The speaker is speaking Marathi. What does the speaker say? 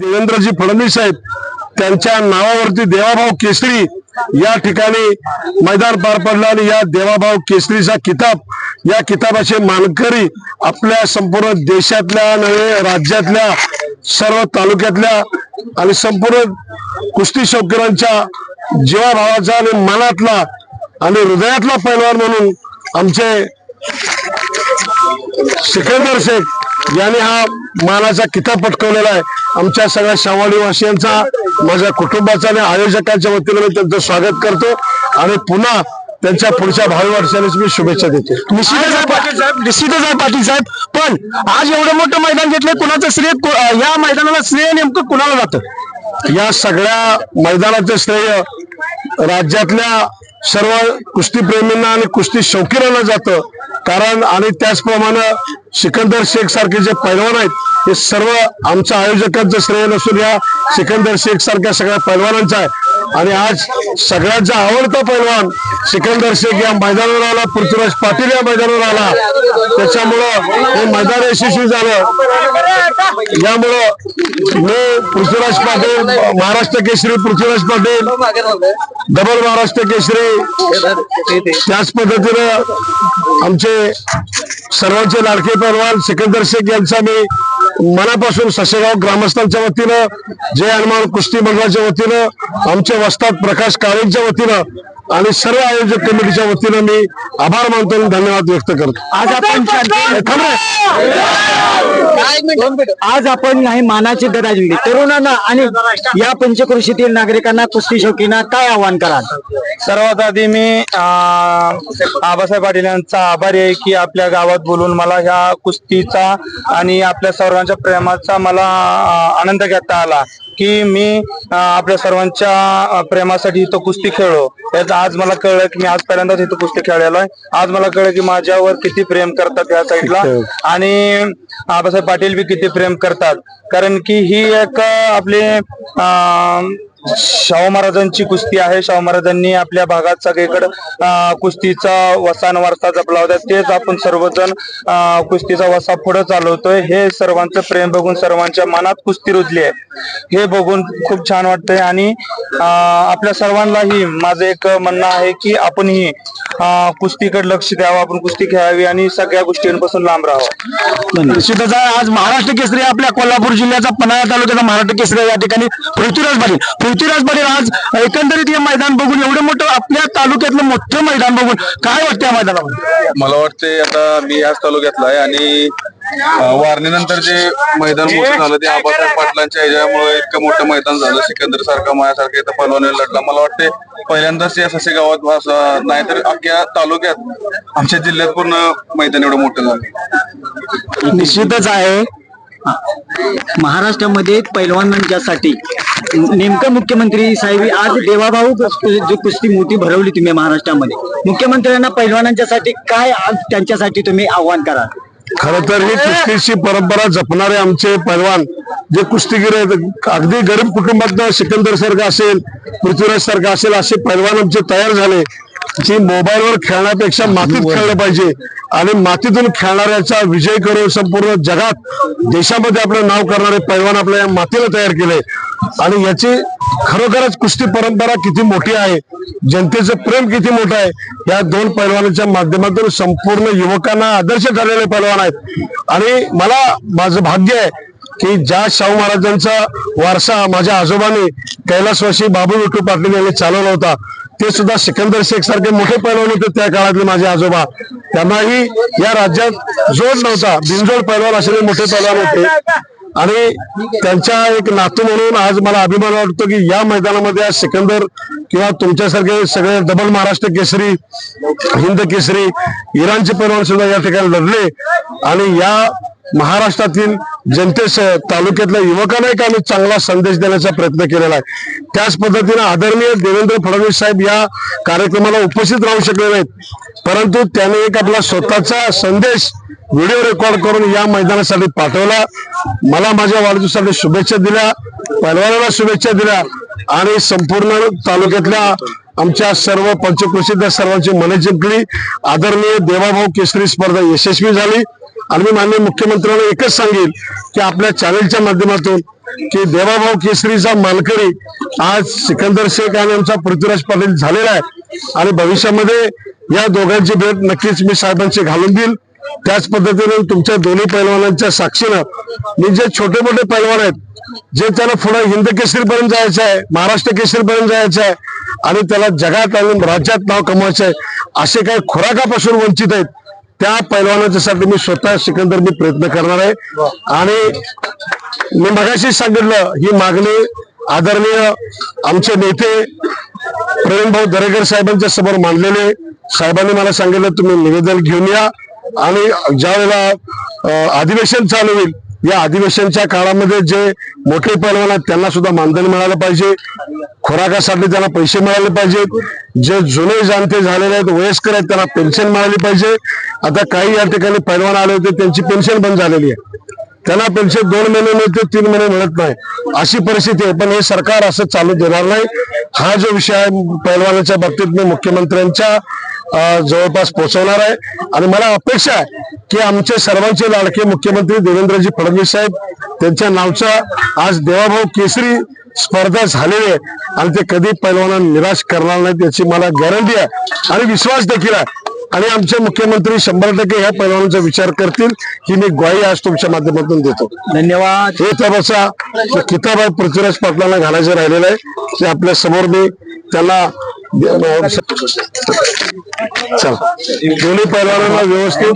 देवेंद्रजी फडणवीस साहेब त्यांच्या नावावरती देवाभाऊ केसरी या ठिकाणी मैदान पार पडलं आणि या देवाभाऊ केसरीचा किताब या किताबाचे मानकरी आपल्या संपूर्ण देशातल्या नव्हे राज्यातल्या सर्व तालुक्यातल्या आणि संपूर्ण कुस्ती शौकीरांच्या जीवाभावाचा आणि मनातला आणि हृदयातला पैलवान म्हणून आमचे सिकंदर शेख याने हा मानाचा किताब पटकवलेला आहे. आमच्या सगळ्या शावाडी वासियांचा माझ्या कुटुंबाचा आणि आयोजकांच्या वतीने मी त्यांचं स्वागत करतो आणि पुन्हा त्यांच्या पुढच्या भावी वर्षानेच मी शुभेच्छा देतो. निश्चितच आहे पाटील साहेब. निश्चितच आहे पाटील साहेब. पण आज एवढं मोठं मैदान घेतलं कुणाचं श्रेय कु- अं, या मैदानाला श्रेय नेमकं कुणाला जातं? या सगळ्या मैदानाचं श्रेय राज्यातल्या सर्व कुस्तीप्रेमींना आणि कुस्ती शौकीनांना जातं. कारण आणि त्याचप्रमाणे सिकंदर शेख सारखे जे पैलवान आहेत हे सर्व आमच्या आयोजकांचं श्रेय नसून या सिकंदर शेख सारख्या सगळ्या पैलवानांचं आहे. आणि आज सगळ्यांचा आवडता पैलवान सिकंदर शेख या मैदानावर आला पृथ्वीराज पाटील या मैदानावर आला. त्याच्यामुळं हे मैदान यशस्वी झालं. यामुळं मी पृथ्वीराज पाटील महाराष्ट्र केसरी पृथ्वीराज पाटील डबल महाराष्ट्र केसरी त्याच पद्धतीनं आमचे सर्वांचे लाडके पैलवान सिकंदर शेख यांचा मी मनापासून ससेगाव ग्रामस्थांच्या वतीनं जय हनुमान कुस्ती मंडळाच्या वतीनं आमचे वस्ताद प्रकाश काळेंच्या वतीनं आणि सर्व आयोजक कमिटीच्या वतीनं मी आभार मानतो आणि धन्यवाद व्यक्त करतो. आज आपण आज आपण नाही मानाची गदा जिंकली तरुणांना आणि या पंचकृषीतील नागरिकांना कुस्ती शौकींना काय आव्हान कराल? सर्वात आधी मी अं, आबासाहेब पाटील यांचा आभारी आहे की आपल्या गावात बोलून मला ह्या कुस्तीचा आणि आपल्या सर्वांच्या प्रेमाचा मला अं, आनंद घेता आला. की मी आपल्या सर्वांच्या प्रेमासाठी इथं कुस्ती खेळलो. यात आज मला कळलं की मी आज पहिल्यांदाच इथं कुस्ती खेळलेलो आहे आज मला कळलं की माझ्यावर किती प्रेम करतात या साईडला. आणि आबासाहेब पाटील बी किती प्रेम करतात. कारण की ही एक आपली शाहू महाराजांची कुस्ती आहे. शाहू महाराजांनी आपल्या भागात सगळीकडे कुस्तीचा वसान वारसा जपला होता. तेच आपण सर्वजण कुस्तीचा वसा पुढे चालवतोय. हे सर्वांचं प्रेम बघून सर्वांच्या मनात कुस्ती रुजली आहे. हे बघून खूप छान वाटतंय. आणि आपल्या सर्वांनाही माझं एक म्हणणं आहे की आपणही कुस्तीकडे लक्ष द्यावं आपण कुस्ती खेळावी आणि सगळ्या गोष्टींपासून लांब राहावं. निश्चितच आज महाराष्ट्र केसरी आपल्या कोल्हापूर जिल्ह्याचा पन्हाळा तालुक्याचा महाराष्ट्र केसरी या ठिकाणी पृथ्वीराज पाटील पृथ्वीराज पाटील आज एकंदरीत हे मैदान बघून एवढं मोठं आपल्या तालुक्यातलं मोठं मैदान बघून काय वाटतं या मैदानामध्ये? मला वाटते आता मी याच तालुक्यातला आहे आणि वारणीनंतर जे मैदान मोठं झालं ते आबासाहेब पाटलांच्या ह्याच्यामुळे इतकं मोठं मैदान झालं सिकंदर सारखा माझ्यासारखा इथं पलवाने लढला. मला वाटते पहिल्यांदाच या ससे गावात असं नाहीतर अख्ख्या तालुक्यात आमच्या जिल्ह्यात पूर्ण मैदान एवढं मोठं झालं. निश्चितच आहे. महाराष्ट्रामध्ये पैलवानांच्यासाठी नेमकं मुख्यमंत्री साहेब आज देवाभाऊ जी कुस्ती मोठी भरवली तुम्ही महाराष्ट्रामध्ये. मुख्यमंत्र्यांना पैलवानांच्यासाठी काय आज त्यांच्यासाठी तुम्ही आव्हान कराल? खर तर ही कुस्तीची परंपरा जपणारे आमचे पैलवान जे कुस्तीगीर आहेत अगदी गरीब कुटुंबात सिकंदर सारखं असेल पृथ्वीराज सारखं असेल असे पैलवान आमचे तयार झाले. की मोबाईलवर खेळण्यापेक्षा मातीत खेळलं पाहिजे. आणि मातीतून खेळणाऱ्याचा विजय करून संपूर्ण जगात देशामध्ये आपलं नाव करणारे पैलवान आपल्या या मातीला तयार केले. आणि याची खरोखरच कुस्ती परंपरा किती मोठी आहे जनतेचं प्रेम किती मोठं आहे या दोन पैलवानाच्या माध्यमातून संपूर्ण युवकांना आदर्श ठरलेले पैलवान आहेत. आणि मला माझं भाग्य आहे की ज्या शाहू महाराजांचा वारसा माझ्या आजोबांनी कैलासवासी बाबू विठू पाटील यांनी चालवला होता. ते सुद्धा सिकंदर शेख सारखे मोठे पैलवान होते त्या काळातले माझे आजोबा. त्यांनाही या राज्यात जोड नव्हता. बिनजोड पैलवान असलेले मोठे पैलवान होते. आणि त्यांच्या एक नातू म्हणून आज मला अभिमान वाटतो की या मैदानामध्ये आज सिकंदर किंवा तुमच्यासारखे सगळे डबल महाराष्ट्र केसरी हिंद केसरी इराणचे पैलवान सुद्धा या ठिकाणी लढले. आणि या महाराष्ट्रातील जनतेस तालुक्यातल्या युवकांना एक आम्ही चांगला संदेश देण्याचा प्रयत्न केलेला आहे. त्याच पद्धतीने आदरणीय देवेंद्र फडणवीस साहेब या कार्यक्रमाला उपस्थित राहू शकले नाहीत. परंतु त्याने एक आपला स्वतःचा संदेश व्हिडिओ रेकॉर्ड करून या मैदानासाठी पाठवला. मला माझ्या वाढदिवसासाठी शुभेच्छा दिल्या पैलवानाला शुभेच्छा दिल्या आणि संपूर्ण तालुक्यातल्या आमच्या सर्व पंचकृषीतल्या सर्वांची मने जिंकली. आदरणीय देवाभाऊ केसरी स्पर्धा यशस्वी झाली. आणि मी माननीय मुख्यमंत्र्यांना एकच सांगेल की आपल्या चॅनलच्या माध्यमातून की देवाभाऊ केसरीचा मालकरी आज सिकंदर शेख आणि आमचा पृथ्वीराज पाटील झालेला आहे. आणि भविष्यामध्ये या दोघांची भेट नक्कीच मी साहेबांची घालून देईल. त्याच पद्धतीने तुमच्या दोन्ही पैलवानांच्या साक्षीनं मी जे छोटे मोठे पैलवान आहेत जे त्याला पुढे हिंद केसरी पर्यंत जायचं आहे महाराष्ट्र केसरी पर्यंत जायचं आहे आणि त्याला जगात आणि राज्यात नाव कमवायचं आहे असे काही खुराकापासून वंचित आहेत. त्या पैलवानाच्यासाठी मी स्वतः सिकंदर मी प्रयत्न करणार आहे. आणि मी मगाशी सांगितलं ही मागणी आदरणीय आमचे नेते प्रवीणभाऊ दरेकर साहेबांच्या समोर मांडलेले साहेबांनी मला सांगितलं तुम्ही निवेदन घेऊन या. आणि ज्या वेळेला अधिवेशन चालू होईल या अधिवेशनच्या काळामध्ये जे मोठे पैलवान आहेत त्यांना सुद्धा मानधन मिळालं पाहिजे. खुराकासाठी त्यांना पैसे मिळाले पाहिजेत जे जुने जाणते झालेले आहेत वयस्कर आहेत त्यांना पेन्शन मिळाली पाहिजे. आता काही या ठिकाणी पैलवान आले होते त्यांची पेन्शन बंद झालेली आहे. त्यांना पेन्शन दोन महिने मिळते तीन महिने मिळत नाही. अशी परिस्थिती आहे. पण हे सरकार असं चालू देणार नाही. हा जो विषय आहे पैलवानाच्या बाबतीत मी मुख्यमंत्र्यांच्या जवळपास पोहोचवणार आहे. आणि मला अपेक्षा आहे की आमचे सर्वांचे लाडके मुख्यमंत्री देवेंद्रजी फडणवीस साहेब त्यांच्या नावचा आज देवाभाऊ केसरी स्पर्धा झालेली आहे. आणि ते कधी पैलवानांना निराश करणार नाहीत याची मला गॅरंटी आहे. आणि विश्वास देखील आहे. आणि आमचे मुख्यमंत्री शंभर टक्के ह्या पैलवानांचा विचार करतील ही मी ग्वाही आज तुमच्या माध्यमातून देतो. धन्यवाद. हे जो किताब पृथ्वीराज पाटलांना घालायचं राहिलेलं आहे ते आपल्यासमोर मी त्यांना चला. दोन्ही पैलवानांना व्यवस्थित.